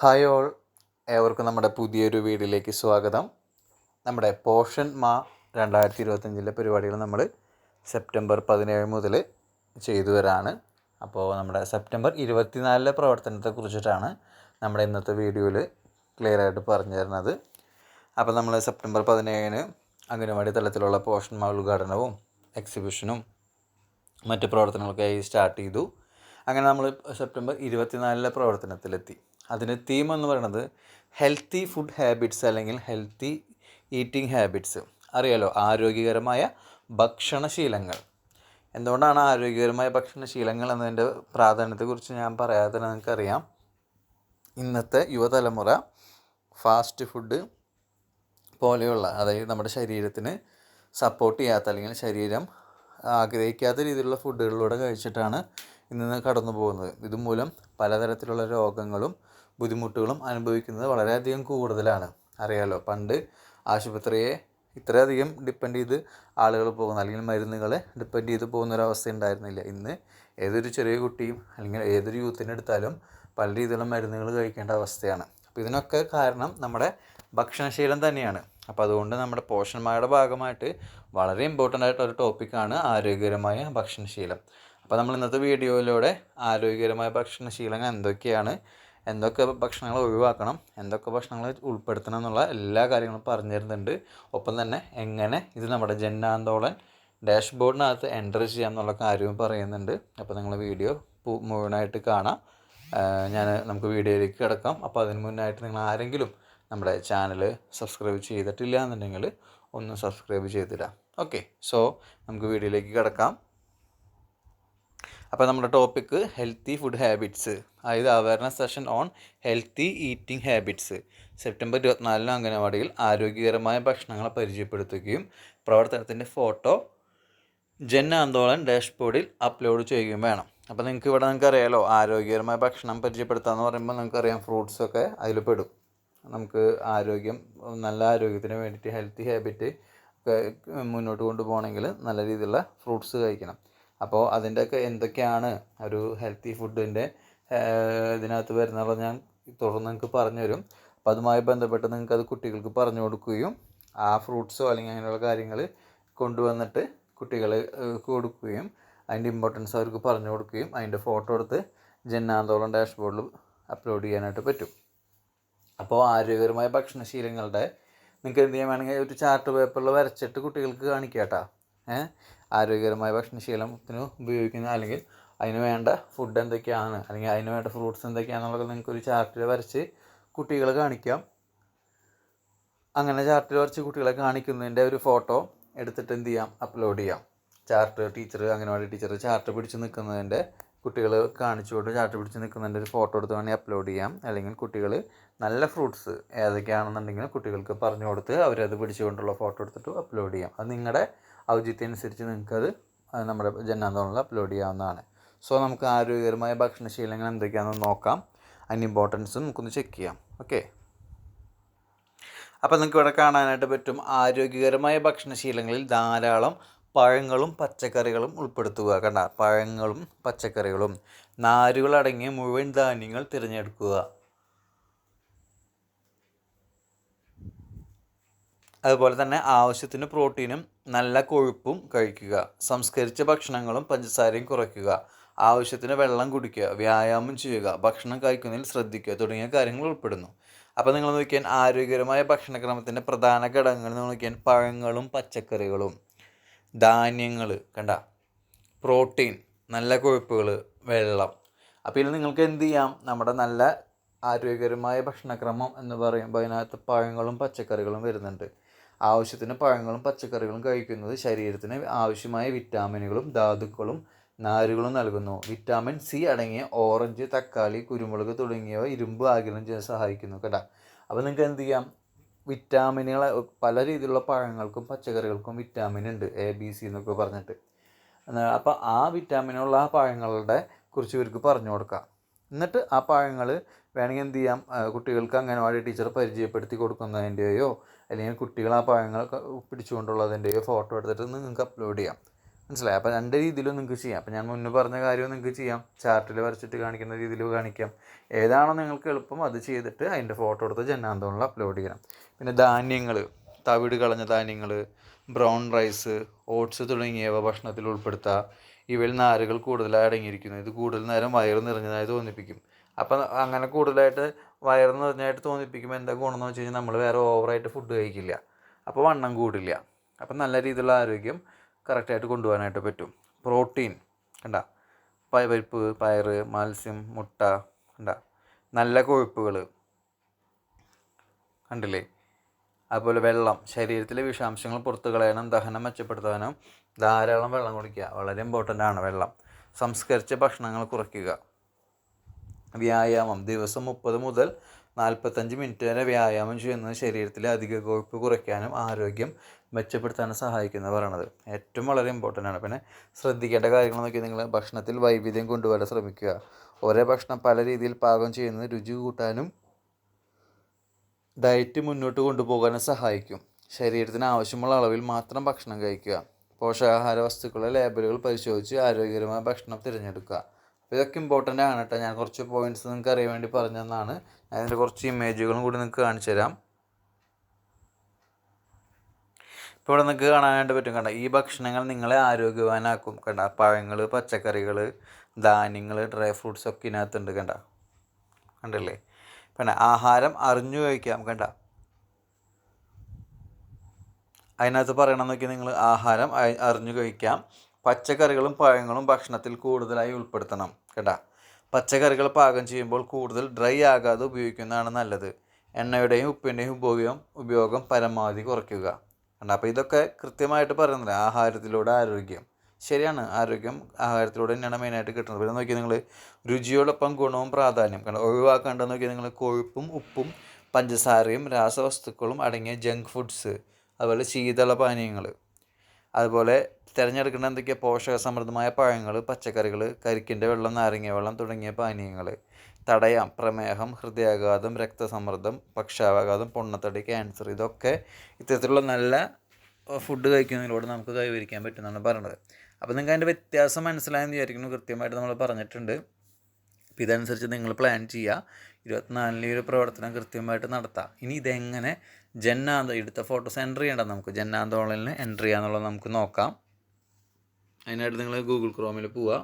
Hi all. ഏവർക്കും നമ്മുടെ പുതിയൊരു വീഡിയോയിലേക്ക് സ്വാഗതം. നമ്മുടെ പോഷൻ മാ രണ്ടായിരത്തി ഇരുപത്തഞ്ചിലെ പരിപാടികൾ നമ്മൾ സെപ്റ്റംബർ പതിനേഴ് മുതൽ ചെയ്തു വരാണ്. അപ്പോൾ നമ്മുടെ സെപ്റ്റംബർ ഇരുപത്തിനാലിലെ പ്രവർത്തനത്തെ കുറിച്ചിട്ടാണ് നമ്മുടെ ഇന്നത്തെ വീഡിയോയിൽ ക്ലിയർ ആയിട്ട് പറഞ്ഞു തരുന്നത്. അപ്പോൾ നമ്മൾ സെപ്റ്റംബർ പതിനേഴിന് അംഗനവാടി തലത്തിലുള്ള പോഷൻ മാ ഉദ്ഘാടനവും എക്സിബിഷനും മറ്റ് പ്രവർത്തനങ്ങളൊക്കെയായി സ്റ്റാർട്ട് ചെയ്തു. അങ്ങനെ നമ്മൾ സെപ്റ്റംബർ ഇരുപത്തിനാലിലെ പ്രവർത്തനത്തിലെത്തി. അതിന് തീം എന്ന് പറയുന്നത് ഹെൽത്തി ഫുഡ് ഹാബിറ്റ്സ് അല്ലെങ്കിൽ ഹെൽത്തി ഈറ്റിംഗ് ഹാബിറ്റ്സ് അറിയാലോ? ആരോഗ്യകരമായ ഭക്ഷണശീലങ്ങൾ. എന്തുകൊണ്ടാണ് ആരോഗ്യകരമായ ഭക്ഷണശീലങ്ങൾ എന്നതിന്റെ പ്രാധാന്യത്തെക്കുറിച്ച് ഞാൻ പറയാതെ തന്നെ നിങ്ങൾക്കറിയാം. ഇന്നത്തെ യുവതലമുറ ഫാസ്റ്റ് ഫുഡ് പോലെയുള്ള അതായത് നമ്മുടെ ശരീരത്തിന് സപ്പോർട്ട് ചെയ്യാത്ത അല്ലെങ്കിൽ ശരീരം ആഗ്രഹിക്കാത്ത രീതിയിലുള്ള ഫുഡുകളിലൂടെ കഴിച്ചിട്ടാണ് ഇന്ന് കടന്നു പോകുന്നത്. ഇതുമൂലം പലതരത്തിലുള്ള രോഗങ്ങളും ബുദ്ധിമുട്ടുകളും അനുഭവിക്കുന്നത് വളരെയധികം കൂടുതലാണ്. അറിയാലോ പണ്ട് ആശുപത്രിയെ ഇത്രയധികം ഡിപ്പെൻഡ് ചെയ്ത് ആളുകൾ പോകുന്ന അല്ലെങ്കിൽ മരുന്നുകളെ ഡിപ്പെൻഡ് ചെയ്ത് പോകുന്ന ഒരു അവസ്ഥ ഉണ്ടായിരുന്നില്ല. ഇന്ന് ഏതൊരു ചെറിയ കുട്ടിയും അല്ലെങ്കിൽ ഏതൊരു യൂത്തിനെടുത്താലും പല രീതിയിലുള്ള മരുന്നുകൾ കഴിക്കേണ്ട അവസ്ഥയാണ്. അപ്പോൾ ഇതിനൊക്കെ കാരണം നമ്മുടെ ഭക്ഷണശീലം തന്നെയാണ്. അപ്പോൾ അതുകൊണ്ട് നമ്മുടെ പോഷന്മാരുടെ ഭാഗമായിട്ട് വളരെ ഇമ്പോർട്ടന്റ് ആയിട്ടുള്ള ഒരു ടോപ്പിക്കാണ് ആരോഗ്യകരമായ ഭക്ഷണശീലം. അപ്പോൾ നമ്മൾ ഇന്നത്തെ വീഡിയോയിലൂടെ ആരോഗ്യകരമായ ഭക്ഷണശീലങ്ങൾ എന്തൊക്കെയാണ്? എന്തൊക്കെ ഭക്ഷണങ്ങൾ ഒഴിവാക്കണം? എന്തൊക്കെ ഭക്ഷണങ്ങൾ ഉൾപ്പെടുത്തണം എന്നുള്ള എല്ലാ കാര്യങ്ങളും പറഞ്ഞു തരുന്നുണ്ട്. ഒപ്പം തന്നെ എങ്ങനെ ഇത് നമ്മുടെ ജന്നാന്തോളൻ ഡാഷ്ബോർഡിനകത്ത് എന്റർ ചെയ്യാം എന്നുള്ള കാര്യവും പറയുന്നുണ്ട്. അപ്പോൾ നിങ്ങൾ വീഡിയോ മുഴുവനായിട്ട് കാണാം. ഞാൻ നമുക്ക് വീഡിയോയിലേക്ക് കിടക്കാം. അപ്പോൾ അതിന് മുന്നായിട്ട് നിങ്ങൾ ആരെങ്കിലും നമ്മുടെ ചാനൽ സബ്സ്ക്രൈബ് ചെയ്തിട്ടില്ല എന്നുണ്ടെങ്കിൽ ഒന്ന് സബ്സ്ക്രൈബ് ചെയ്തിടാം ഓക്കെ സോ നമുക്ക് വീഡിയോയിലേക്ക് കിടക്കാം. അപ്പോൾ നമ്മുടെ ടോപ്പിക്ക് ഹെൽത്തി ഫുഡ് ഹാബിറ്റ്സ് അതായത് awareness session on healthy eating habits September ഇരുപത്തിനാലിന് അംഗനവാടിയിൽ ആരോഗ്യകരമായ ഭക്ഷണങ്ങളെ പരിചയപ്പെടുത്തുകയും പ്രവർത്തനത്തിന്റെ ഫോട്ടോ ജൻ ആന്തോളൻ ഡാഷ്ബോർഡിൽ അപ്ലോഡ് ചെയ്യുകയും വേണം. അപ്പോൾ നിങ്ങൾക്ക് ഇവിടെ നിങ്ങൾക്ക് അറിയാലോ ആരോഗ്യകരമായ ഭക്ഷണം പരിചയപ്പെടുത്താമെന്ന് പറയുമ്പോൾ നിങ്ങൾക്കറിയാം ഫ്രൂട്ട്സൊക്കെ അതിൽ പെടും. നമുക്ക് ആരോഗ്യം നല്ല ആരോഗ്യത്തിന് വേണ്ടിയിട്ട് ഹെൽത്തി ഹാബിറ്റ് മുന്നോട്ട് കൊണ്ടുപോകണമെങ്കിൽ നല്ല രീതിയിലുള്ള ഫ്രൂട്ട്സ് കഴിക്കണം. അപ്പോൾ അതിന്റെയൊക്കെ എന്തൊക്കെയാണ് ഒരു ഹെൽത്തി ഫുഡിന്റെ ഇതിനകത്ത് വരുന്നത് ഞാൻ തുടർന്ന് നിങ്ങൾക്ക് പറഞ്ഞു തരും അപ്പോൾ അതുമായി ബന്ധപ്പെട്ട് നിങ്ങൾക്ക് അത് കുട്ടികൾക്ക് പറഞ്ഞു കൊടുക്കുകയും ആ ഫ്രൂട്ട്സോ അല്ലെങ്കിൽ അങ്ങനെയുള്ള കാര്യങ്ങൾ കൊണ്ടുവന്നിട്ട് കുട്ടികൾ കൊടുക്കുകയും അതിന്റെ ഇമ്പോർട്ടൻസ് അവർക്ക് പറഞ്ഞു കൊടുക്കുകയും അതിന്റെ ഫോട്ടോ എടുത്ത് ജന്നാന്തോളം ഡാഷ്ബോർഡിൽ അപ്ലോഡ് ചെയ്യാനായിട്ട് പറ്റും. അപ്പോൾ ആരോഗ്യകരമായ ഭക്ഷണശീലങ്ങളുടെ നിങ്ങൾക്ക് എന്ത് ചെയ്യാൻ വേണമെങ്കിൽ ഒരു ചാർട്ട് പേപ്പറിൽ വരച്ചിട്ട് കുട്ടികൾക്ക് കാണിക്കാം കേട്ടോ ഏഹ് ആരോഗ്യകരമായ ഭക്ഷണശീലത്തിന് ഉപയോഗിക്കുന്ന അല്ലെങ്കിൽ അതിന് വേണ്ട ഫുഡ് എന്തൊക്കെയാണ് അല്ലെങ്കിൽ അതിന് വേണ്ട ഫ്രൂട്ട്സ് എന്തൊക്കെയാണെന്നുള്ളത് നിങ്ങൾക്ക് ഒരു ചാർട്ടിൽ വരച്ച് കുട്ടികളെ കാണിക്കാം. അങ്ങനെ ചാർട്ടിൽ വരച്ച് കുട്ടികളെ കാണിക്കുന്നതിന്റെ ഒരു ഫോട്ടോ എടുത്തിട്ട് എന്ത് ചെയ്യാം? അപ്ലോഡ് ചെയ്യാം. Chart teacher anganwadi teacher chart പിടിച്ച് നിൽക്കുന്നതിന്റെ കുട്ടികൾ കാണിച്ചുകൊണ്ട് ചാർട്ട് പിടിച്ച് നിൽക്കുന്നതിന്റെ ഒരു ഫോട്ടോ എടുത്ത് വേണമെങ്കിൽ അപ്ലോഡ് ചെയ്യാം. അല്ലെങ്കിൽ കുട്ടികൾ നല്ല ഫ്രൂട്ട്സ് ഏതൊക്കെയാണെന്നുണ്ടെങ്കിൽ കുട്ടികൾക്ക് പറഞ്ഞു കൊടുത്ത് അവരത് പിടിച്ചുകൊണ്ടുള്ള ഫോട്ടോ എടുത്തിട്ട് അപ്ലോഡ് ചെയ്യാം. അത് നിങ്ങളുടെ ഔചിത്യം അനുസരിച്ച് നിങ്ങൾക്കത് നമ്മുടെ ജന്നാന്തോണിൽ അപ്ലോഡ് ചെയ്യാവുന്നതാണ്. സോ നമുക്ക് ആരോഗ്യകരമായ ഭക്ഷണശീലങ്ങൾ എന്തൊക്കെയാണെന്ന് നോക്കാം. അതിന്റെ ഇമ്പോർട്ടൻസ് നമുക്കൊന്ന് ചെക്ക് ചെയ്യാം. ഓക്കെ അപ്പോൾ നിങ്ങൾക്ക് ഇവിടെ കാണാനായിട്ട് പറ്റും ആരോഗ്യകരമായ ഭക്ഷണശീലങ്ങളിൽ ധാരാളം പഴങ്ങളും പച്ചക്കറികളും ഉൾപ്പെടുത്തുക. കണ്ട പഴങ്ങളും പച്ചക്കറികളും നാരുകളടങ്ങിയ മുഴുവൻ ധാന്യങ്ങൾ തിരഞ്ഞെടുക്കുക. അതുപോലെ തന്നെ ആവശ്യത്തിന് പ്രോട്ടീനും നല്ല കൊഴുപ്പും കഴിക്കുക. സംസ്കരിച്ച ഭക്ഷണങ്ങളും പഞ്ചസാരയും കുറയ്ക്കുക. ആവശ്യത്തിന് വെള്ളം കുടിക്കുക. വ്യായാമം ചെയ്യുക. ഭക്ഷണം കഴിക്കുന്നതിൽ ശ്രദ്ധിക്കുക തുടങ്ങിയ കാര്യങ്ങൾ ഉൾപ്പെടുന്നു. അപ്പോൾ നിങ്ങൾ നോക്കിയാൽ ആരോഗ്യകരമായ ഭക്ഷണക്രമത്തിന്റെ പ്രധാന ഘടകങ്ങൾ നോക്കിയാൽ പഴങ്ങളും പച്ചക്കറികളും. ധാന്യങ്ങൾ കണ്ട? പ്രോട്ടീൻ നല്ല കൊഴുപ്പുകൾ വെള്ളം. അപ്പോൾ ഇതിൽ നിങ്ങൾക്ക് എന്ത് ചെയ്യാം? നമ്മുടെ നല്ല ആരോഗ്യകരമായ ഭക്ഷണക്രമം എന്ന് പറയുമ്പോൾ അതിനകത്ത് പഴങ്ങളും പച്ചക്കറികളും വരുന്നുണ്ട്. ആവശ്യത്തിന് പഴങ്ങളും പച്ചക്കറികളും കഴിക്കുന്നത് ശരീരത്തിന് ആവശ്യമായ വിറ്റാമിനുകളും ധാതുക്കളും നാരുകളും നൽകുന്നു. വിറ്റാമിൻ സി അടങ്ങിയ ഓറഞ്ച് തക്കാളി കുരുമുളക് തുടങ്ങിയവ ഇരുമ്പ് ആഗിരണം ചെയ്യാൻ സഹായിക്കുന്നു കേട്ടോ. അപ്പോൾ നിങ്ങൾക്ക് എന്ത് ചെയ്യാം? വിറ്റാമിനുകൾ പല രീതിയിലുള്ള പഴങ്ങൾക്കും പച്ചക്കറികൾക്കും വിറ്റാമിൻ ഉണ്ട് എ ബി സി എന്നൊക്കെ പറഞ്ഞിട്ട്. അപ്പോൾ ആ വിറ്റാമിനുള്ള ആ പഴങ്ങളുടെ കുറിച്ച് ഇവർക്ക് പറഞ്ഞു കൊടുക്കാം. എന്നിട്ട് ആ പാഠങ്ങൾ വേണമെങ്കിൽ എന്ത് ചെയ്യാം? കുട്ടികൾക്ക് അംഗനവാടി ടീച്ചർ പരിചയപ്പെടുത്തി കൊടുക്കുന്നതിന്റെയോ അല്ലെങ്കിൽ കുട്ടികൾ ആ പാഠങ്ങൾ പിടിച്ചുകൊണ്ടുള്ളതിന്റെയോ ഫോട്ടോ എടുത്തിട്ട് നിങ്ങൾക്ക് അപ്ലോഡ് ചെയ്യാം. മനസ്സിലായി? അപ്പോൾ രണ്ട് രീതിയിലും നിങ്ങൾക്ക് ചെയ്യാം. അപ്പോൾ ഞാൻ മുന്നേ പറഞ്ഞ കാര്യവും നിങ്ങൾക്ക് ചെയ്യാം. ചാർട്ടിൽ വരച്ചിട്ട് കാണിക്കുന്ന രീതിയിൽ കാണിക്കാം. ഏതാണോ നിങ്ങൾക്ക് എളുപ്പം അത് ചെയ്തിട്ട് അതിന്റെ ഫോട്ടോ എടുത്ത് ജന്നാന്തോണിൽ അപ്ലോഡ് ചെയ്യണം. പിന്നെ ധാന്യങ്ങൾ തവിട് കളഞ്ഞ ധാന്യങ്ങൾ ബ്രൗൺ റൈസ് ഓട്സ് തുടങ്ങിയവ ഭക്ഷണത്തിൽ ഉൾപ്പെടുത്തുക ഇവയിൽ നാരുകൾ കൂടുതലായി അടങ്ങിയിരിക്കുന്നു. ഇത് കൂടുതൽ നേരം വയറ് നിറഞ്ഞതായി തോന്നിപ്പിക്കും. അപ്പം അങ്ങനെ കൂടുതലായിട്ട് വയറ് നിറഞ്ഞായിട്ട് തോന്നിപ്പിക്കുമ്പോൾ എന്താ ഗുണമെന്ന് വെച്ച് കഴിഞ്ഞാൽ നമ്മൾ വേറെ ഓവറായിട്ട് ഫുഡ് കഴിക്കില്ല. അപ്പോൾ വണ്ണം കൂടില്ല. അപ്പം നല്ല രീതിയിലുള്ള ആരോഗ്യം കറക്റ്റായിട്ട് കൊണ്ടുപോകാനായിട്ട് പറ്റും. പ്രോട്ടീൻ കണ്ട? പരിപ്പ് പയറ് മത്സ്യം മുട്ട കണ്ട? നല്ല കൊഴുപ്പുകൾ കണ്ടില്ലേ? അതുപോലെ വെള്ളം ശരീരത്തിലെ വിഷാംശങ്ങൾ പുറത്തു കളയാനും ദഹനം മെച്ചപ്പെടുത്താനും ധാരാളം വെള്ളം കുടിക്കുക വളരെ ഇമ്പോർട്ടന്റ് ആണ് വെള്ളം. സംസ്കരിച്ച ഭക്ഷണങ്ങൾ കുറയ്ക്കുക. വ്യായാമം ദിവസം മുപ്പത് മുതൽ നാൽപ്പത്തഞ്ച് മിനിറ്റ് വരെ വ്യായാമം ചെയ്യുന്നത് ശരീരത്തിലെ അധിക കൊഴുപ്പ് കുറയ്ക്കാനും ആരോഗ്യം മെച്ചപ്പെടുത്താനും സഹായിക്കുന്നത് പറയണത്. ഏറ്റവും വളരെ ഇമ്പോർട്ടന്റ് ആണ്. പിന്നെ ശ്രദ്ധിക്കേണ്ട കാര്യങ്ങൾ നോക്കി നിങ്ങൾ ഭക്ഷണത്തിൽ വൈവിധ്യം കൊണ്ടുവരാൻ ശ്രമിക്കുക. ഒരേ ഭക്ഷണം പല രീതിയിൽ പാകം ചെയ്യുന്നത് രുചി കൂട്ടാനും ഡയറ്റ് മുന്നോട്ട് കൊണ്ടുപോകാനും സഹായിക്കും. ശരീരത്തിന് ആവശ്യമുള്ള അളവിൽ മാത്രം ഭക്ഷണം കഴിക്കുക. പോഷകാഹാര വസ്തുക്കളുടെ ലേബലുകൾ പരിശോധിച്ച് ആരോഗ്യകരമായ ഭക്ഷണം തിരഞ്ഞെടുക്കുക. അപ്പോൾ ഇതൊക്കെ ഇമ്പോർട്ടന്റ് ആണ് കേട്ടോ. ഞാൻ കുറച്ച് പോയിന്റ്സ് നിങ്ങൾക്ക് അറിയാൻ വേണ്ടി പറഞ്ഞതെന്നാണ് ഞാൻ അതിന്റെ കുറച്ച് ഇമേജുകളും കൂടി നിങ്ങൾക്ക് കാണിച്ചു തരാം. ഇപ്പോൾ ഇവിടെ നിങ്ങൾക്ക് കാണാനായിട്ട് പറ്റും കണ്ട? ഈ ഭക്ഷണങ്ങൾ നിങ്ങളെ ആരോഗ്യവാനാക്കും കണ്ട? പഴങ്ങൾ പച്ചക്കറികൾ ധാന്യങ്ങൾ ഡ്രൈ ഫ്രൂട്ട്സ് ഒക്കെ ഇതിനകത്തുണ്ട് കണ്ട? കണ്ടില്ലേ? പിന്നെ ആഹാരം അറിഞ്ഞു കഴിക്കാം കണ്ട അതിനകത്ത് പറയണം നോക്കി നിങ്ങൾ ആഹാരം അറിഞ്ഞു കഴിക്കാം. പച്ചക്കറികളും പഴങ്ങളും ഭക്ഷണത്തിൽ കൂടുതലായി ഉൾപ്പെടുത്തണം കേട്ടാ. പച്ചക്കറികൾ പാകം ചെയ്യുമ്പോൾ കൂടുതൽ ഡ്രൈ ആകാതെ ഉപയോഗിക്കുന്നതാണ് നല്ലത്. എണ്ണയുടെയും ഉപ്പിന്റെയും ഉപയോഗം ഉപയോഗം പരമാവധി കുറയ്ക്കുക കണ്ട അപ്പോൾ ഇതൊക്കെ കൃത്യമായിട്ട് പറയുന്നില്ല ആഹാരത്തിലൂടെ ആരോഗ്യം. ശരിയാണ്. ആരോഗ്യം ആഹാരത്തിലൂടെ തന്നെയാണ് മെയിനായിട്ട് കിട്ടുന്നത്. പിന്നെ നോക്കിയാൽ നിങ്ങൾ രുചിയോടൊപ്പം ഗുണവും പ്രാധാന്യം. കാരണം ഒഴിവാക്കേണ്ടത് നോക്കിയാൽ നിങ്ങൾ കൊഴുപ്പും ഉപ്പും പഞ്ചസാരയും രാസവസ്തുക്കളും അടങ്ങിയ ജങ്ക് ഫുഡ്സ് അതുപോലെ ശീതള പാനീയങ്ങൾ അതുപോലെ തിരഞ്ഞെടുക്കേണ്ട എന്തൊക്കെയാണ് പോഷക സമൃദ്ധമായ പഴങ്ങൾ പച്ചക്കറികൾ കരിക്കിന്റെ വെള്ളം നാരങ്ങ വെള്ളം തുടങ്ങിയ പാനീയങ്ങൾ തടയാം പ്രമേഹം ഹൃദയാഘാതം രക്തസമ്മർദ്ദം പക്ഷാഘാതം പൊണ്ണത്തടി ക്യാൻസർ ഇതൊക്കെ ഇത്തരത്തിലുള്ള നല്ല ഫുഡ് കഴിക്കുന്നതിലൂടെ നമുക്ക് കൈവരിക്കാൻ പറ്റുമെന്നാണ് പറയുന്നത് അപ്പോൾ നിങ്ങൾക്ക് അതിന്റെ വ്യത്യാസം മനസ്സിലായെന്ന് വിചാരിക്കുന്നു കൃത്യമായിട്ട് നമ്മൾ പറഞ്ഞിട്ടുണ്ട്. അപ്പോൾ ഇതനുസരിച്ച് നിങ്ങൾ പ്ലാൻ ചെയ്യുക ഈ ഒരു പ്രവർത്തനം കൃത്യമായിട്ട് നടത്താം. ഇനി ഇതെങ്ങനെ ജന്നാന്ത എടുത്ത ഫോട്ടോസ് എന്റർ ചെയ്യേണ്ട നമുക്ക്? ജന്നാന്ത ഓൺലൈനിൽ എന്റർ ചെയ്യാന്നുള്ളത് നമുക്ക് നോക്കാം. അതിനായിട്ട് നിങ്ങൾ ഗൂഗിൾ ക്രോമിൽ പോവുക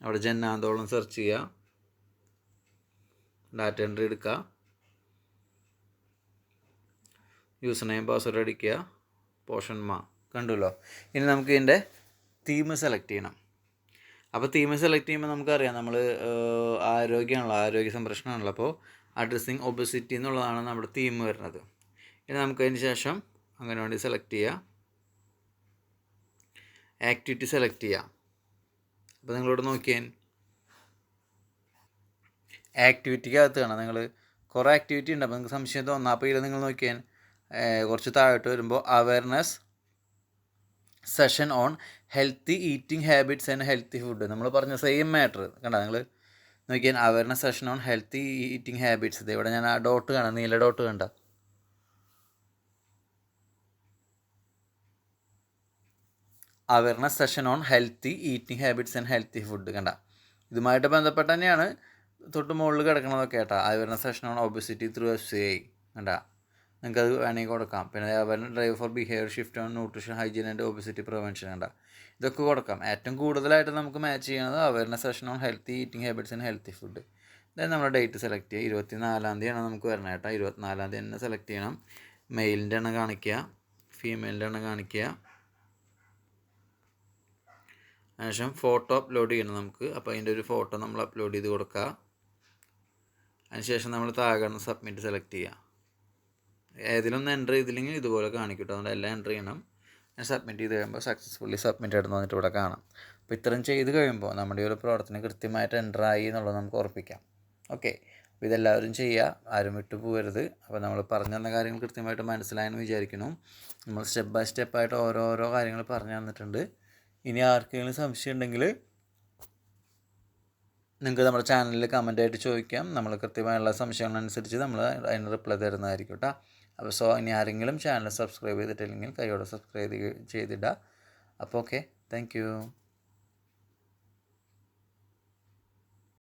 അവിടെ ജന്നാന്തോളം സെർച്ച് ചെയ്യുക ഡാറ്റ എൻട്രി എടുക്കുക യൂസർ നെയിം പാസ്വേഡ് അടിക്കുക. പോഷൻ മാ. കണ്ടല്ലോ? ഇനി നമുക്ക് ഇതിന്റെ തീം സെലക്ട് ചെയ്യണം. അപ്പോൾ തീം സെലക്ട് ചെയ്യുമ്പോൾ നമുക്കറിയാം നമ്മൾ ആരോഗ്യമാണല്ലോ ആരോഗ്യ സംരക്ഷണമാണല്ലോ. അപ്പോൾ അഡ്രസ്സിങ് ഒബസിറ്റി എന്നുള്ളതാണ് നമ്മുടെ തീം വരുന്നത്. ഇനി നമുക്ക് അതിന് ശേഷം അങ്ങനെ വേണ്ടി സെലക്ട് ചെയ്യുക ആക്ടിവിറ്റി സെലക്ട് ചെയ്യുക അപ്പോൾ നിങ്ങളോട് നോക്കിയാൽ ആക്ടിവിറ്റിക്കകത്ത് കാണാം. നിങ്ങൾ കുറേ ആക്ടിവിറ്റി ഉണ്ട്. അപ്പോൾ നിങ്ങൾക്ക് സംശയം തോന്നാം. അപ്പോൾ ഇതിൽ നിങ്ങൾ നോക്കിയാൽ കുറച്ച് താഴോട്ട് വരുമ്പോൾ awareness session on healthy eating habits and healthy food നമ്മൾ പറഞ്ഞ സെയിം മാറ്റർ കണ്ട നിങ്ങൾ നോക്കിയാൽ awareness session on healthy eating habits ഇത് ഇവിടെ ഞാൻ ആ ഡോട്ട് കാണാം നീല ഡോട്ട് കണ്ട. Awareness session on healthy eating habits and healthy food കണ്ട? ഇതുമായിട്ട് ബന്ധപ്പെട്ട് തന്നെയാണ് തൊട്ട് മുകളിൽ കിടക്കണതൊക്കെ കേട്ടോ. Awareness session on obesity through F C I കണ്ട? നിങ്ങൾക്ക് അത് വേണമെങ്കിൽ കൊടുക്കാം. പിന്നെ അതേപോലെ drive for behaviour shift on nutrition hygiene and obesity prevention കണ്ട. ഇതൊക്കെ കൊടുക്കാം. ഏറ്റവും കൂടുതലായിട്ട് നമുക്ക് മാച്ച് ചെയ്യുന്നത് awareness session on healthy eating habits and healthy food then നമ്മുടെ ഡേറ്റ് സെലക്ട് ചെയ്യുക. ഇരുപത്തി നാലാം തീയതിയാണ് നമുക്ക് വരണം കേട്ടോ. ഇരുപത്തിനാലാം തീയതി തന്നെ സെലക്ട് ചെയ്യണം. മെയിലിന്റെ എണ്ണം കാണിക്കുക. ഫീമെയിലിന്റെ എണ്ണം കാണിക്കുക. അതിനുശേഷം ഫോട്ടോ അപ്ലോഡ് ചെയ്യണം നമുക്ക്. അപ്പോൾ അതിന്റെ ഒരു ഫോട്ടോ നമ്മൾ അപ്ലോഡ് ചെയ്ത് കൊടുക്കുക. അതിനുശേഷം നമ്മൾ താഴെ സബ്മിറ്റ് സെലക്ട് ചെയ്യുക. ഏതിലൊന്ന് എന്റർ ചെയ്തില്ലെങ്കിൽ ഇതുപോലെ കാണിക്കും അതുകൊണ്ട് എല്ലാം എന്റർ ചെയ്യണം. ഞാൻ സബ്മിറ്റ് ചെയ്ത് കഴിയുമ്പോൾ സക്സസ്ഫുള്ളി സബ്മിറ്റ് ആയിട്ട് വന്നിട്ട് ഇവിടെ കാണാം. അപ്പോൾ ഇത്രയും ചെയ്ത് കഴിയുമ്പോൾ നമ്മുടെ ഒരു പ്രവർത്തനം കൃത്യമായിട്ട് എന്റർ ആയി എന്നുള്ളത് നമുക്ക് ഉറപ്പിക്കാം. ഓക്കെ അപ്പോൾ ഇതെല്ലാവരും ചെയ്യുക ആരും വിട്ടു പോകരുത്. അപ്പോൾ നമ്മൾ പറഞ്ഞു തന്ന കാര്യങ്ങൾ കൃത്യമായിട്ട് മനസ്സിലായെന്ന് വിചാരിക്കുന്നു. നമ്മൾ സ്റ്റെപ്പ് ബൈ സ്റ്റെപ്പായിട്ട് ഓരോരോ കാര്യങ്ങൾ പറഞ്ഞു തന്നിട്ടുണ്ട്. ഇനി ആർക്കെങ്കിലും സംശയം ഉണ്ടെങ്കിൽ നിങ്ങൾക്ക് നമ്മുടെ ചാനലിൽ കമന്റ് ആയിട്ട് ചോദിക്കാം. നമ്മൾ കൃത്യമായുള്ള സംശയങ്ങളനുസരിച്ച് നമ്മൾ അതിന് റിപ്ലൈ തരുന്നതായിരിക്കും കേട്ടോ അപ്പോൾ സോ ഇനി ആരെങ്കിലും ചാനൽ സബ്സ്ക്രൈബ് ചെയ്തിട്ടില്ലെങ്കിൽ കൈയോടെ സബ്സ്ക്രൈബ് ചെയ്തിടുക അപ്പോൾ ഓക്കെ താങ്ക്